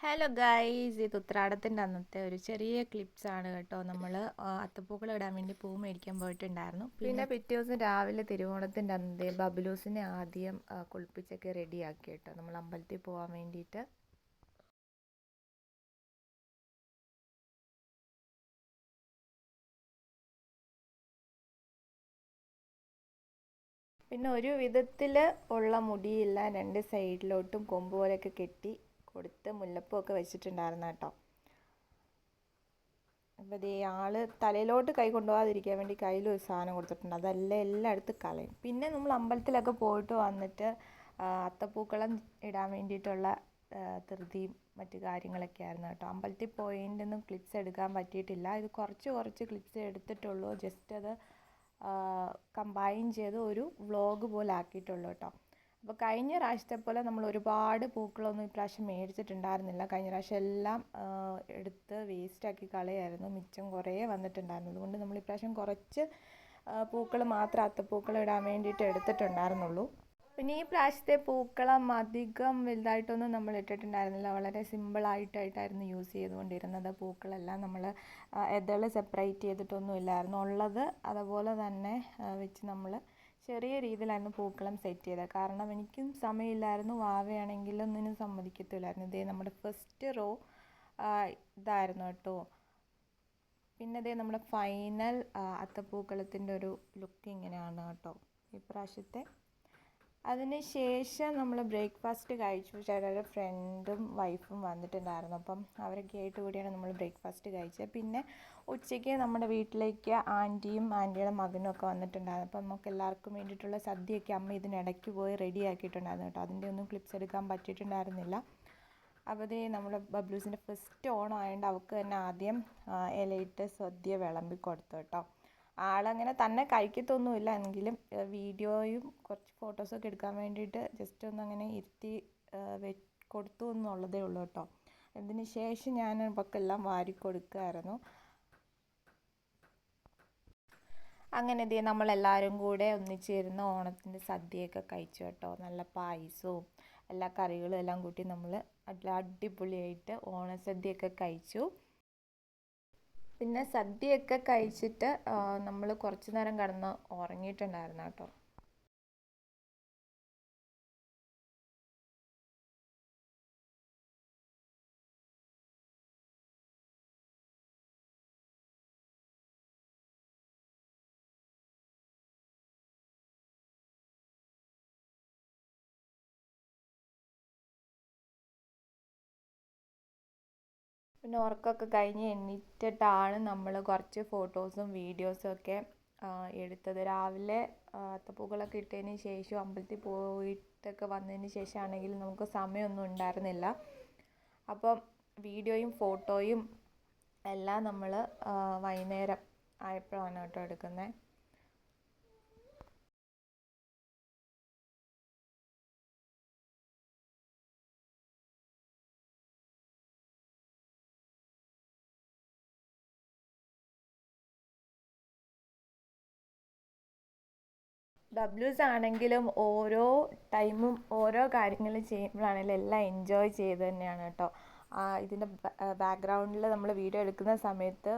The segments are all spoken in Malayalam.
ഹലോ ഗൈസ് ഇത് ഉത്രാടത്തിന്റെ അന്നത്തെ ഒരു ചെറിയ ക്ലിപ്സ് ആണ് കേട്ടോ. നമ്മൾ അത്തപ്പൂക്കൾ ഇടാൻ വേണ്ടി പൂ മേടിക്കാൻ പോയിട്ടുണ്ടായിരുന്നു. പിന്നെ പിറ്റേ ദിവസം രാവിലെ തിരുവോണത്തിന്റെ അന്നത്തെ ബബ്ലൂസിനെ ആദ്യം കുളിപ്പിച്ചൊക്കെ റെഡിയാക്കി കേട്ടോ. നമ്മൾ അമ്പലത്തിൽ പോകാൻ വേണ്ടിയിട്ട്. പിന്നെ ഒരു വിധത്തിൽ ഉള്ള മുടിയില്ല രണ്ട് സൈഡിലോട്ടും കൊമ്പ് പോലെയൊക്കെ കെട്ടി കൊടുത്ത് മുല്ലപ്പൂവൊക്കെ വെച്ചിട്ടുണ്ടായിരുന്നു കേട്ടോ. അപ്പോൾ ദേ ആൾ തലയിലോട്ട് കൈ കൊണ്ടുപോകാതിരിക്കാൻ വേണ്ടി കയ്യിൽ ഒരു സാധനം കൊടുത്തിട്ടുണ്ട്. അതെല്ലാം എല്ലായിടത്തും കളയും. പിന്നെ നമ്മൾ അമ്പലത്തിലൊക്കെ പോയിട്ട് വന്നിട്ട് അത്തപ്പൂക്കളം ഇടാൻ വേണ്ടിയിട്ടുള്ള ധൃതിയും മറ്റു കാര്യങ്ങളൊക്കെ ആയിരുന്നു കേട്ടോ. അമ്പലത്തിൽ പോയതിന്റെ ഒന്നും ക്ലിപ്സ് എടുക്കാൻ പറ്റിയിട്ടില്ല. ഇത് കുറച്ച് കുറച്ച് ക്ലിപ്സ് എടുത്തിട്ടുള്ളൂ. ജസ്റ്റ് അത് കമ്പൈൻ ചെയ്ത് ഒരു വ്ളോഗ് പോലെ ആക്കിയിട്ടുള്ളൂ കേട്ടോ. അപ്പോൾ കഴിഞ്ഞ പ്രാവശ്യത്തെ പോലെ നമ്മൾ ഒരുപാട് പൂക്കളൊന്നും ഇപ്രാവശ്യം മേടിച്ചിട്ടുണ്ടായിരുന്നില്ല. കഴിഞ്ഞ പ്രാവശ്യം എല്ലാം എടുത്ത് വേസ്റ്റാക്കി കളയായിരുന്നു. മിച്ചം കുറേ വന്നിട്ടുണ്ടായിരുന്നു. അതുകൊണ്ട് നമ്മൾ ഇപ്രാവശ്യം കുറച്ച് പൂക്കൾ മാത്രം അത്തപ്പൂക്കൾ ഇടാൻ വേണ്ടിയിട്ട് എടുത്തിട്ടുണ്ടായിരുന്നുള്ളൂ. പിന്നെ ഈ പ്രാവശ്യത്തെ പൂക്കളം അധികം വലുതായിട്ടൊന്നും നമ്മൾ ഇട്ടിട്ടുണ്ടായിരുന്നില്ല. വളരെ സിമ്പിളായിട്ടായിട്ടായിരുന്നു യൂസ് ചെയ്തുകൊണ്ടിരുന്നത്. പൂക്കളെല്ലാം നമ്മൾ എതൾ സെപ്പറേറ്റ് ചെയ്തിട്ടൊന്നും ഇല്ലായിരുന്നു ഉള്ളത് അതുപോലെ തന്നെ വെച്ച് നമ്മൾ ചെറിയ രീതിയിലായിരുന്നു പൂക്കളം സെറ്റ് ചെയ്തത്. കാരണം എനിക്കും സമയമില്ലായിരുന്നു. വാവയാണെങ്കിൽ ഒന്നിനും സമ്മതിക്കത്തില്ലായിരുന്നു. ഇതേ നമ്മുടെ ഫസ്റ്റ് റോ ഇതായിരുന്നു കേട്ടോ. പിന്നെ ഇതേ നമ്മുടെ ഫൈനൽ അത്തപ്പൂക്കളത്തിന്റെ ഒരു ലുക്ക് ഇങ്ങനെയാണ് കേട്ടോ. ഇപ്രാവശ്യത്തെ അതിന് ശേഷം നമ്മൾ ബ്രേക്ക്ഫാസ്റ്റ് കഴിച്ചു. ചേട്ടന്റെ ഫ്രണ്ടും വൈഫും വന്നിട്ടുണ്ടായിരുന്നു. അപ്പം അവരൊക്കെ ആയിട്ട് കൂടിയാണ് നമ്മൾ ബ്രേക്ക്ഫാസ്റ്റ് കഴിച്ചത്. പിന്നെ ഉച്ചയ്ക്ക് നമ്മുടെ വീട്ടിലേക്ക് ആന്റിയും ആന്റിയുടെ മകനും ഒക്കെ വന്നിട്ടുണ്ടായിരുന്നു. അപ്പം നമുക്ക് എല്ലാവർക്കും വേണ്ടിയിട്ടുള്ള സദ്യയൊക്കെ അമ്മ ഇതിനിടയ്ക്ക് പോയി റെഡി ആക്കിയിട്ടുണ്ടായിരുന്നു കേട്ടോ. അതിന്റെ ഒന്നും ക്ലിപ്സ് എടുക്കാൻ പറ്റിയിട്ടുണ്ടായിരുന്നില്ല. അപ്പോൾ ഇത് നമ്മുടെ ബബ്ലൂസിന്റെ ഫസ്റ്റ് ഓണം ആയതുകൊണ്ട് അവൾക്ക് തന്നെ ആദ്യം ഇലയിട്ട് സദ്യ വിളമ്പി കൊടുത്തു കേട്ടോ. ആളങ്ങനെ തന്നെ കഴിക്കത്തൊന്നുമില്ല. എങ്കിലും വീഡിയോയും കുറച്ച് ഫോട്ടോസൊക്കെ എടുക്കാൻ വേണ്ടിയിട്ട് ജസ്റ്റ് ഒന്ന് അങ്ങനെ ഇരുത്തി കൊടുത്തു എന്നുള്ളതേ ഉള്ളൂ കേട്ടോ. അതിന് ശേഷം ഞാൻ ഇവൾക്കെല്ലാം വാരി കൊടുക്കുമായിരുന്നു അങ്ങനെ ദേ നമ്മളെല്ലാവരും കൂടെ ഒന്നിച്ചിരുന്ന് ഓണത്തിന്റെ സദ്യയൊക്കെ കഴിച്ചു കേട്ടോ. നല്ല പായസവും എല്ലാ കറികളും എല്ലാം കൂട്ടി നമ്മൾ അടിപൊളിയായിട്ട് ഓണസദ്യയൊക്കെ കഴിച്ചു. പിന്നെ സദ്യയൊക്കെ കഴിച്ചിട്ട് നമ്മൾ കുറച്ച് നേരം കിടന്ന് ഉറങ്ങിയിട്ടുണ്ടായിരുന്നു കേട്ടോ പിന്നെ ഉറക്കമൊക്കെ കഴിഞ്ഞ് എണീറ്റിട്ടാണ് നമ്മൾ കുറച്ച് ഫോട്ടോസും വീഡിയോസും ഒക്കെ എടുത്തത്. രാവിലെ ആ, അത്തപ്പൂക്കളൊക്കെ ഇട്ടതിന് ശേഷം അമ്പലത്തിൽ പോയിട്ടൊക്കെ വന്നതിന് ശേഷമാണെങ്കിൽ നമുക്ക് സമയമൊന്നും ഉണ്ടായിരുന്നില്ല. അപ്പം വീഡിയോയും ഫോട്ടോയും എല്ലാം നമ്മൾ വൈകുന്നേരം ആയപ്പോഴാണ് കേട്ടോ എടുക്കുന്നത് ഡബ്ല്യൂസ് ആണെങ്കിലും ഓരോ ടൈമും ഓരോ കാര്യങ്ങൾ ചെയ്യുമ്പോഴാണെങ്കിലും എല്ലാം എൻജോയ് ചെയ്ത് തന്നെയാണ് കേട്ടോ. ഇതിന്റെ ബാക്ക്ഗ്രൗണ്ടിൽ നമ്മൾ വീഡിയോ എടുക്കുന്ന സമയത്ത്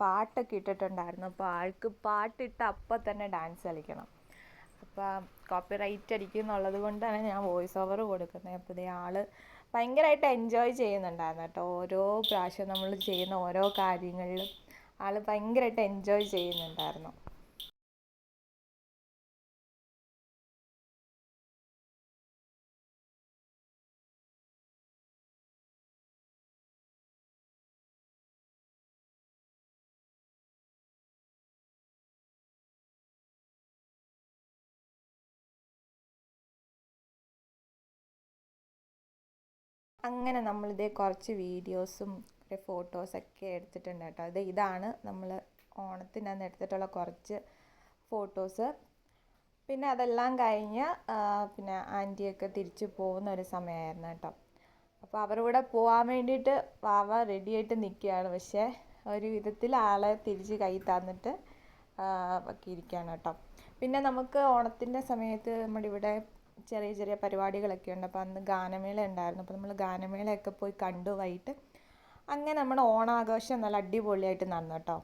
പാട്ടൊക്കെ ഇട്ടിട്ടുണ്ടായിരുന്നു. അപ്പോൾ ആൾക്ക് പാട്ടിട്ട് അപ്പം തന്നെ ഡാൻസ് കളിക്കണം. അപ്പോൾ കോപ്പി റൈറ്റ് അടിക്കും എന്നുള്ളത് കൊണ്ടാണ് ഞാൻ വോയിസ് ഓവർ കൊടുക്കുന്നത്. അപ്പോൾ ഇതേ ആൾ ഭയങ്കരമായിട്ട് എൻജോയ് ചെയ്യുന്നുണ്ടായിരുന്നു കേട്ടോ. ഓരോ പ്രാവശ്യം നമ്മൾ ചെയ്യുന്ന ഓരോ കാര്യങ്ങളിലും ആൾ ഭയങ്കരമായിട്ട് എൻജോയ് ചെയ്യുന്നുണ്ടായിരുന്നു. അങ്ങനെ നമ്മളിതേ കുറച്ച് വീഡിയോസും ഫോട്ടോസ് ഫോട്ടോസൊക്കെ എടുത്തിട്ടുണ്ട് കേട്ടോ. ഇത് ഇതാണ് നമ്മൾ ഓണത്തിന് എടുത്തിട്ടുള്ള കുറച്ച് ഫോട്ടോസ്. പിന്നെ അതെല്ലാം കഴിഞ്ഞ് പിന്നെ ആന്റിയൊക്കെ തിരിച്ചു പോകുന്ന ഒരു സമയമായിരുന്നു കേട്ടോ. അപ്പോൾ അവരുടെ പോകാൻ വേണ്ടിയിട്ട് വാവ റെഡിയായിട്ട് നിൽക്കുകയാണ്. പക്ഷേ ഒരു വിധത്തിൽ ആളെ തിരിച്ച് കൈ തന്നിട്ട് ഒക്കെ ഇരിക്കുകയാണ് കേട്ടോ. പിന്നെ നമുക്ക് ഓണത്തിന്റെ സമയത്ത് നമ്മുടെ ഇവിടെ ചെറിയ ചെറിയ പരിപാടികളൊക്കെ ഉണ്ട്. അപ്പോൾ അന്ന് ഗാനമേള ഉണ്ടായിരുന്നു. അപ്പോൾ നമ്മൾ ഗാനമേളയൊക്കെ പോയി കണ്ടു വൈകിട്ട്. അങ്ങനെ നമ്മുടെ ഓണാഘോഷം നല്ല അടിപൊളിയായിട്ട് നടന്നു കേട്ടോ.